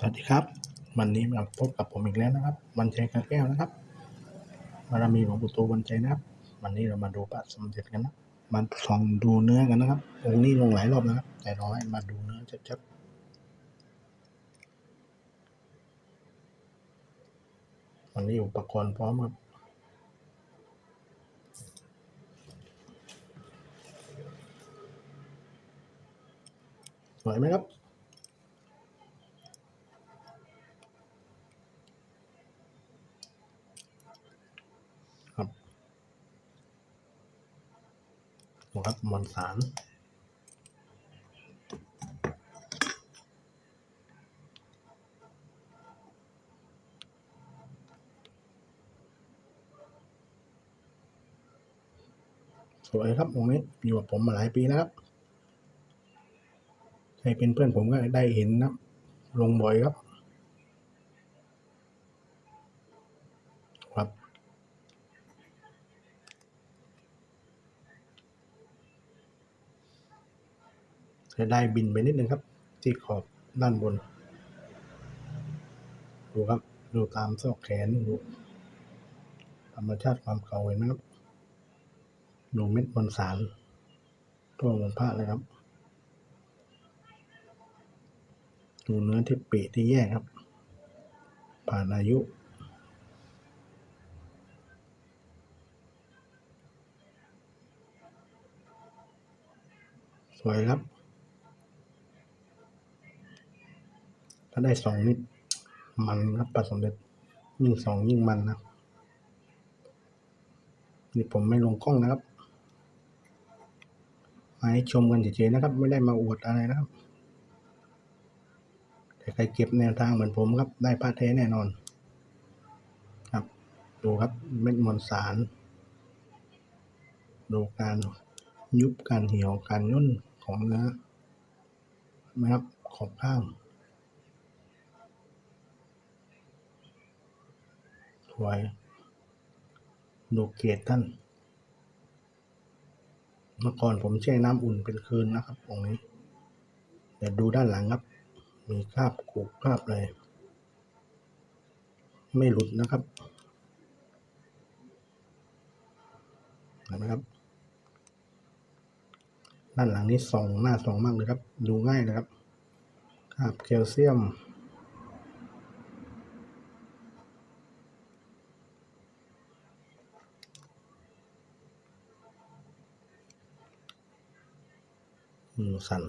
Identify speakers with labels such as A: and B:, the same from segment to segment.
A: สวัสดีครับ วันนี้มาพบกับผมอีกแล้วนะครับ วันชัยกาแก้วนะครับบารมีหลวงปู่โตวันชัยนะครับ วันนี้เรามาดูพระสมเด็จกันนะมาส่องดูเนื้อกันนะครับองค์นี้ลงหลายรอบนะครับ แต่เราให้มาดูเนื้อชัดๆวันนี้อุปกรณ์พร้อมครับสวยไหมครับ ดูครับมวลสารสวยครับองค์นี้อยู่กับผมมาหลายปีแล้วครับใครเป็นเพื่อนผมก็ได้เห็นนะลงบ่อยครับ จะได้บินไปนิดนึงครับ ที่ขอบด้านบน ดูครับ ดูตามซอกแขนดูธรรมชาติความเก่าเห็นไหมครับ ดูเม็ดบนสารตัวบนผ้าเลยครับ ดูเนื้อที่ปีที่แยกครับ ผ่านอายุสวยครับ ถ้าได้สองนิด มันครับปลาสมเด็จยิ่งสองยิ่งมันนะนี่ผมไม่ลงกล้องนะครับมาให้ชมกันเฉยๆนะครับ ไม่ได้มาอวดอะไรนะครับแต่ใครเก็บแนวทางเหมือนผมครับ ได้ผ้าแท้แน่นอน ครับ ดูครับเม็ดมวลสาร ดูการยุบการเหี่ยวการย่นของเนื้อนไหมครับขอบข้าง สวยดูเกรดท่าน เมื่อก่อนผมแช่น้ำอุ่นเป็นคืนนะครับตรงนี้ แต่ดูด้านหลังครับ มีคราบขูกคราบเลยไม่หลุดนะครับเห็นไหมครับ ด้านหลังนี้ส่องหน้าส่องมากเลยครับ ดูง่ายนะครับคราบแคลเซียม มือสั่น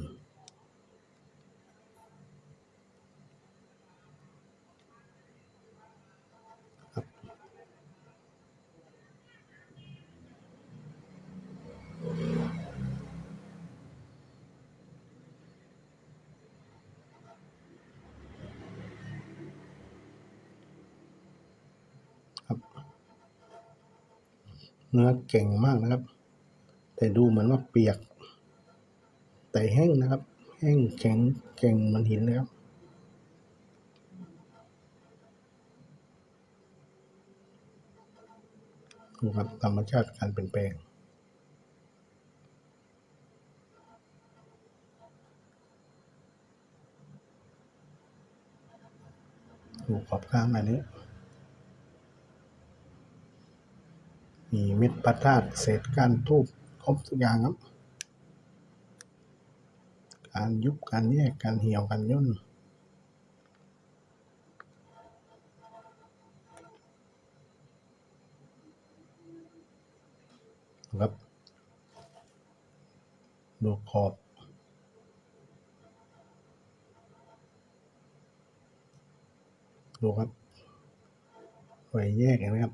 A: ครับเนื้อเก่งมากนะครับ แต่ดูเหมือนว่าเปียก แต่แห้งนะครับ แห้งแข็งเก่งเหมันหินเลยครับดูครับธรรมชาติการเปลี่ยนแปลงดูขอบข้างอันนี้ มีเม็ดประทาดเศษก้านทูบครบทุกอย่างครับ การยุบการแยกการเหี่ยวการย่นครับดูขอบดูครับไว้แยกนไหมครับ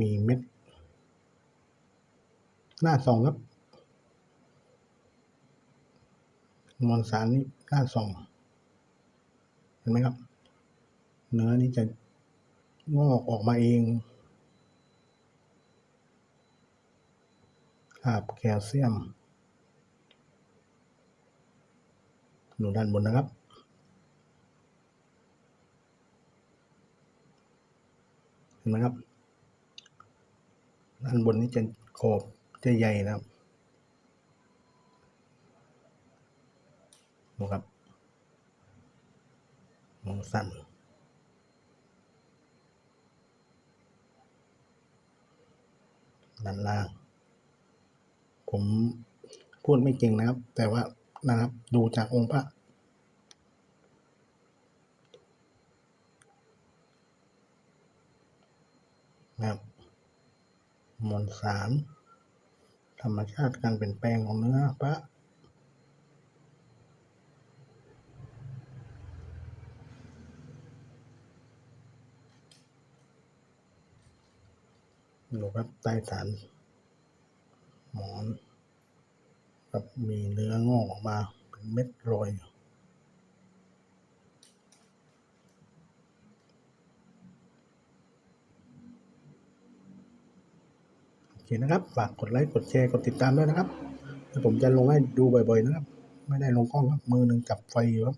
A: มีเม็ด หน้าสองครับ มวลสารนี่น้าสองเห็นไหมครับ เนื้อนี่จะงอกออกมาเองคราบแคลเซียมดูด้านบนนะครับ เห็นไหมครับ ด้านบนนี้จะขอบจะใหญ่นะครับ ดูครับมือสั่นด้านล่าง ผมพูดไม่เก่งนะครับ แต่ว่านะครับ ดูจากองค์พระนะครับมวลสารธรรมชาติการเปลี่ยนแปลงของเนื้อพระ ดูครับใต้ฐานหมอนครับมีเนื้องอกออกมาเป็นเม็ดโรยอยโอเคนะครับ ฝากกดไลค์ กดแชร์ กดติดตามด้วยนะครับแล้วผมจะลงให้ดูบ่อยๆนะครับ ไม่ได้ลงกล้องครับ มือหนึ่งจับไฟอยู่ครับ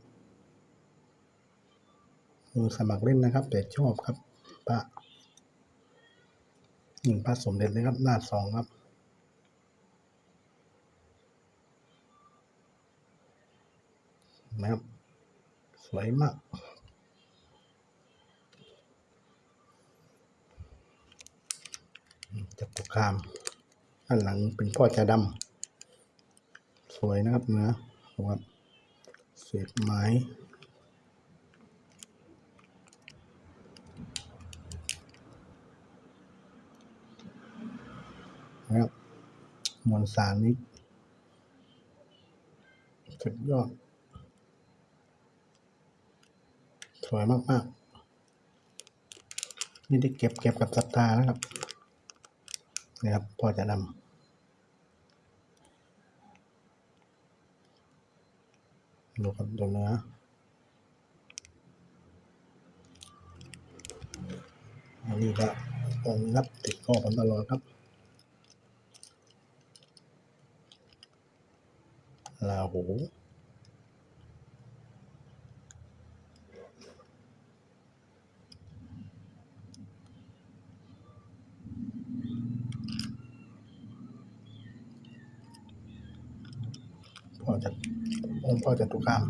A: มือสมัครเล่นนะครับ แต่ชอบครับพระยิงพระสมเด็จเลยครับหน้าสองครับนะครับ สวยมากจับตุคามด้านหลังเป็นพ่อจะดำสวยนะครับเนื้อครับเศษไม้ นะครับมวลสารนี้สุดยอด สวยมาก ๆ นี่ได้เก็บเก็บกับศรัทธานะครับนี่ครับ พอจะนำดูครับดูเนื้ออันนี้ก็องค์นับติดคอผมตลอดครับ ลาหูพ่อจะองค์พ่อจะตุกาม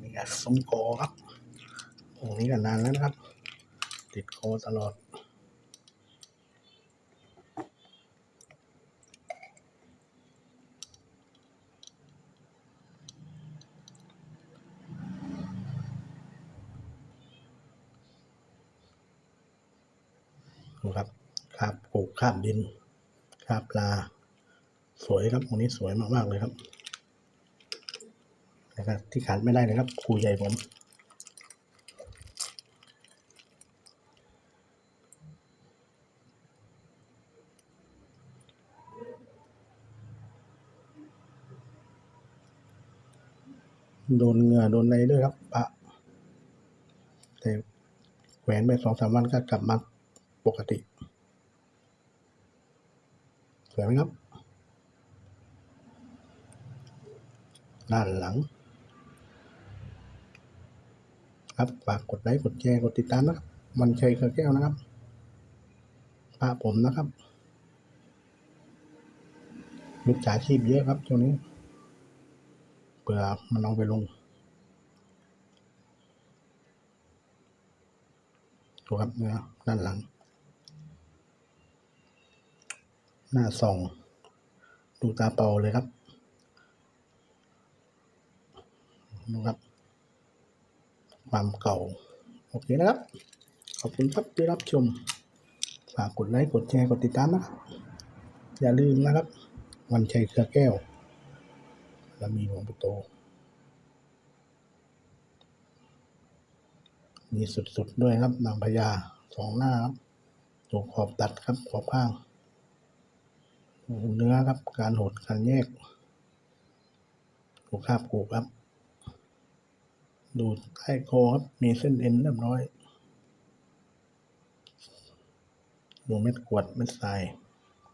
A: นี่ก็ซุ้มโกครับองค์นี้ก็นานแล้วนะครับ ติดโคตลอด ดูครับคาบปลูกคาบดินคาบปลา สวยครับตรงนี้สวยมากๆเลยครับนะครับที่ขาดไม่ได้เลยครับครูใหญ่ผมโดนเหงื่อโดนอะไรด้วยครับปะแต่แขวนไปสองสามวันก็กลับมา ปกติสวยไหมครับ ด้านหลัง ครับฝากกดไลค์กดแชร์กดติดตามนะครับวันชัยเครือแก้วนะครับพาผมนะครับมิจฉาชีพเยอะครับช่วงนี้เผื่อมันเอาไปลงดูครับเนื้อด้านหลัง หน้าส่อง ดูตาเป่าเลยครับดูครับ ความเก่า โอเคนะครับ ขอบคุณครับที่รับชม ฝากกดไลค์ กดแชร์ กดติดตามนะครับ อย่าลืมนะครับ วันชัยเครือแก้วและมีหลวงปู่โต มีสุดๆด้วยครับนางพญาสองหน้าครับถูกขอบตัดครับขอบข้าง เนื้อครับ การหดการแยกดูคาบกูครับ ดูใต้คอครับ มีเส้นเอ็นเรียบร้อย ดูเม็ดกวดเม็ดทราย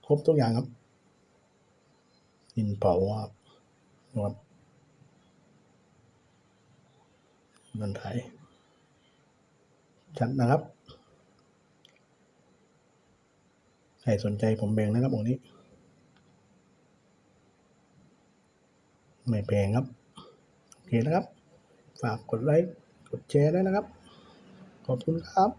A: ครบทุกอย่างครับดินเผาครับนวดนันไทยชัดนะครับ ใครสนใจผมแบ่งนะครับองนี้ ไม่แพงครับ โอเคนะครับ ฝากกดไลค์ กดแชร์ด้วยนะครับ ขอบคุณครับ